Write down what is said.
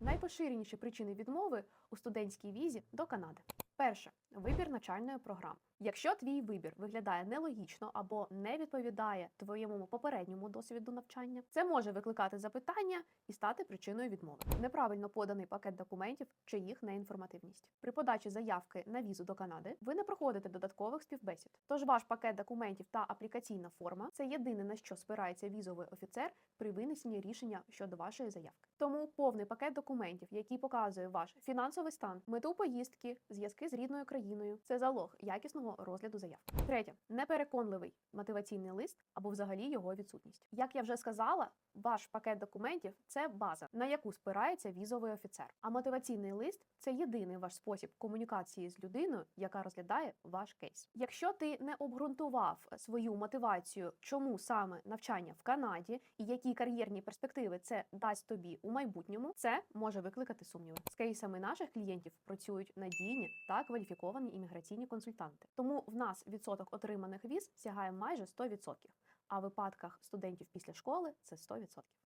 Найпоширеніші причини відмови у студентській візі до Канади. Перше вибір навчальної програми. Якщо твій вибір виглядає нелогічно або не відповідає твоєму попередньому досвіду навчання, це може викликати запитання і стати причиною відмови. Неправильно поданий пакет документів чи їх неінформативність. При подачі заявки на візу до Канади ви не проходите додаткових співбесід. Тож ваш пакет документів та аплікаційна форма це єдине на що спирається візовий офіцер при винесенні рішення щодо вашої заявки. Тому повний пакет документів, який показує ваш фінансовий стан, мету поїздки, зв'язки з рідною країною, це залог якісного розгляду заявки. Третє непереконливий мотиваційний лист або взагалі його відсутність. Як я вже сказала, ваш пакет документів це база, на яку спирається візовий офіцер. А мотиваційний лист це єдиний ваш спосіб комунікації з людиною, яка розглядає ваш кейс. Якщо ти не обґрунтував свою мотивацію, чому саме навчання в Канаді і які кар'єрні перспективи це дасть тобі у майбутньому, це може викликати сумніви. З кейсами наших клієнтів працюють надійні та кваліфіковані імміграційні консультанти. Тому в нас відсоток отриманих віз сягає майже 100%, а в випадках студентів після школи це 100%.